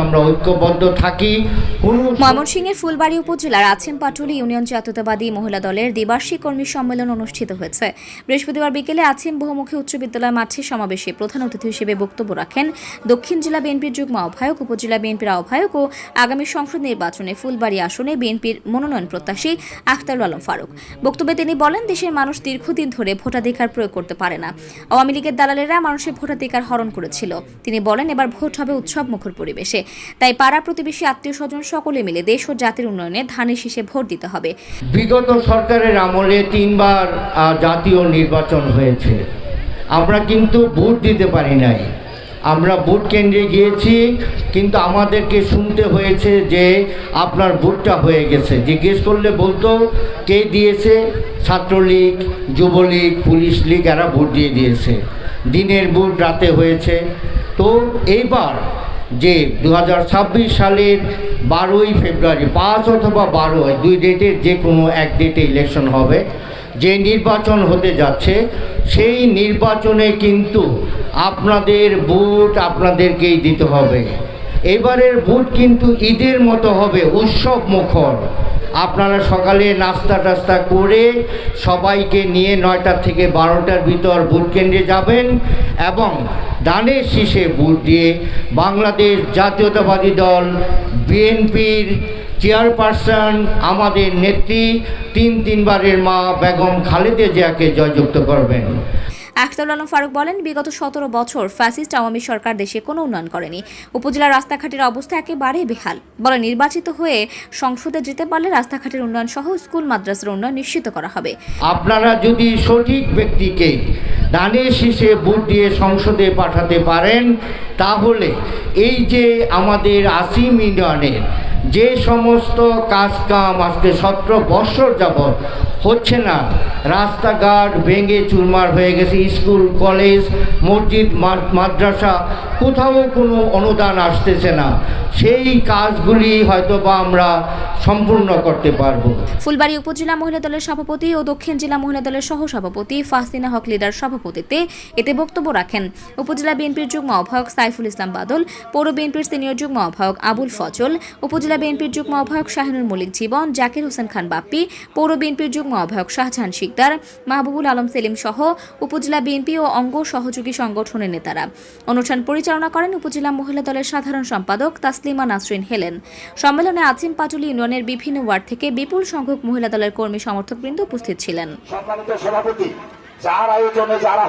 আমরা ঐক্যবদ্ধ থাকি। ময়মনসিংহের ফুলবাড়ী উপজেলার আছেন পাটুলি ইউনিয়ন জাতীয়তাবাদী মহিলা দলের দ্বিবার্ষিক কর্মী সম্মেলন অনুষ্ঠিত হয়েছে। বৃহস্পতিবার বিকেলে আছেন বহুমুখী উচ্চ বিদ্যালয় মাঠে সমাবেশে প্রধান অতিথি হিসেবে বক্তব্য রাখেন দক্ষিণ জেলা বিএনপির যুগ্ম আহ্বায়ক, উপজেলা বিএনপির আহ্বায়ক ও আগামী সংসদ নির্বাচনে ফুলবাড়ী আসনে বিএনপির মনোনয়ন প্রত্যাশী আখতারুল আলম ফারুক। বক্তব্যে তিনি বলেন, দেশের মানুষ দীর্ঘদিন ধরে ভোটাধিকার প্রয়োগ করতে পারে না। আওয়ামী লীগের দালালেরা মানুষের ভোটাধিকার হরণ করেছিল। তিনি বলেন, এবার ভোট হবে উৎসব মুখর পরিবেশে। তাই পাড়া প্রতিবেশী আত্মীয় স্বজন সকলে মিলে দেশ ও জাতির উন্নয়নে ধানের শীষে ভোট দিতে হবে। বিগত সরকারের আমলে তিনবার জাতীয় নির্বাচন হয়েছে। আমরা কিন্তু ভোট দিতে পারি নাই। আমরা ভোট কেন্দ্রে গিয়েছি, কিন্তু আমাদেরকে শুনতে হয়েছে যে আপনার ভোটটা হয়ে গেছে। জিজ্ঞেস করলে বলতো, কে দিয়েছে? ছাত্রলীগ, যুবলীগ, পুলিশ লীগ, এরা ভোট দিয়ে দিয়েছে। দিনের ভোট রাতে হয়েছে। তো এইবার যে দু হাজার ছাব্বিশ সালের বারোই ফেব্রুয়ারি, পাঁচ অথবা বারো দুই ডেটের যে কোনো এক ডেটে ইলেকশন হবে, যে নির্বাচন হতে যাচ্ছে, সেই নির্বাচনে কিন্তু আপনাদের ভোট আপনাদেরকেই দিতে হবে। এবারের ভোট কিন্তু ঈদের মতো হবে, উৎসব মুখর। আপনারা সকালে নাস্তা টাস্তা করে সবাইকে নিয়ে নয়টা থেকে বারোটার ভিতর ভোট কেন্দ্রে যাবেন এবং দানের শীষে ভোট দিয়ে বাংলাদেশ জাতীয়তাবাদী দল, বিএনপির চেয়ারপারসন, আমাদের নেত্রী তিন তিনবারের মা বেগম খালেদা জিয়াকে জয়যুক্ত করবেন। আখতারুল আলম ফারুক বলেন, বিগত সতেরো বছর ফ্যাসিস্ট আওয়ামী সরকার দেশে কোনো উন্নয়ন করেনি। উপজেলার রাস্তাঘাটের অবস্থা একেবারেই বেহাল। বলে নির্বাচিত হয়ে সংসদে যেতে পারলে রাস্তাঘাটের উন্নয়ন সহ স্কুল, মাদ্রাসার উন্নয়ন নিশ্চিত করা হবে। আপনারা যদি সঠিক ব্যক্তিকে দানের শীষে ভোট দিয়ে সংসদে পাঠাতে পারেন, তাহলে এই যে আমাদের আসিম ইউনিয়নের যে সমস্ত কাজ কাম আজকে সতেরো বৎসর যাবৎ হচ্ছে না, রাস্তাঘাট ভেঙে চুরমার হয়ে গেছে, স্কুল, কলেজ, মসজিদ মাদ্রাসা, কোথাও কোনো অনুদান আসতেছে না। সেই কাজগুলি হয়তো বা আমরা সম্পূর্ণ করতে পারব। ফুলবাড়ী উপজেলা মহিলা দলের সভাপতি ও দক্ষিণ জেলা মহিলা দলের সহ সভাপতি ফাহসিনা হক লিডার সভাপতিতে এতে বক্তব্য রাখেন। উপজেলা বিএনপির যুগ্ম আহ্বায়ক সাইফুল ইসলাম বাদল, পৌর বিএনপির সিনিয়র যুগ্ম আহ্বায়ক আবুল ফজল, উপজেলা বিএনপির যুগ্ম আহ্বায়ক শাহিনুর মলিক জীবন, জাকির হোসেন খান বাপ্পি, পৌর বিএনপির যুগ্ম আহ্বায়ক শাহজাহান শিকদার, মাহবুবুল আলম সেলিম সহ উপজেলা বিএনপি ও অঙ্গ সহযোগী সংগঠনের নেতারা। অনুষ্ঠান পরিচালনা করেন উপজেলা মহিলা দলের সাধারণ সম্পাদক তাসলিমা নাসরিন হেলেন। সম্মেলনে আজিম পাটুলি ইউনিয়নের বিভিন্ন ওয়ার্ড থেকে বিপুল সংখ্যক মহিলা দলের কর্মী সমর্থকবৃন্দ উপস্থিত ছিলেন। যার আয়োজনে যারা